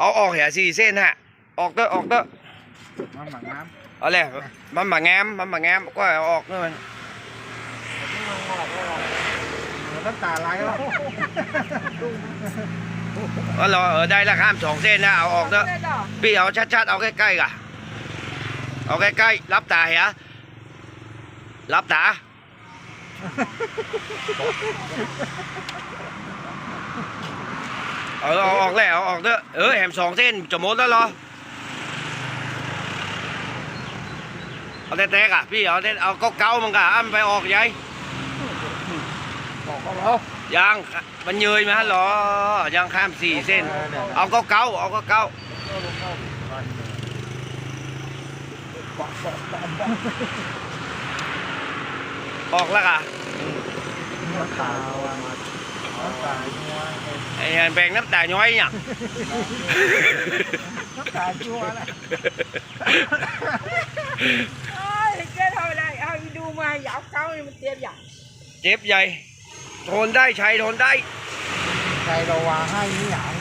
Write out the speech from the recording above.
เอาออกแหสี่เส้นฮะ ออกเด้อออกเด้อมันหมักน้เอาเลยมันมางามมันมางามก็เอาออกเด้อมันำมันน้ำตาไหลแล้วเอาเราเออได้ละข้ามสองเส้นนะเอาออกเด้อได้ดอกพี่เอาชัดๆเอาใกล้ๆกะเอาใกล้ๆรับตาเหรอรับตา เอาเอาออกแล้วเอาออกเด้อเออแหมสองเส้นจะหมดแล้วเหรอเอาแต่แตกอะพี่เอาแต่เอาเก้าๆมันกะอ้ำไปออกยัยบอกเขาแล้วยังมันเยยมาเหรอยังข้ามสี่เส้น เอาเก้าๆเอาเก้าๆออกแล้วกะน้ำตาว่ะน้ำตาจัวไอ้เหี้ย แบ่งน้ำตาย้อยเนี่ยน้ำตาจัวแล้วเอ้ยเจ๊ทำอะไรเอาอีดูมาอย่าเอาเก้านี่มันเตรียมอย่างเจ็บใหญ่ ทนได้ชัยทนได้ ใจเราวางให้นี่หยัง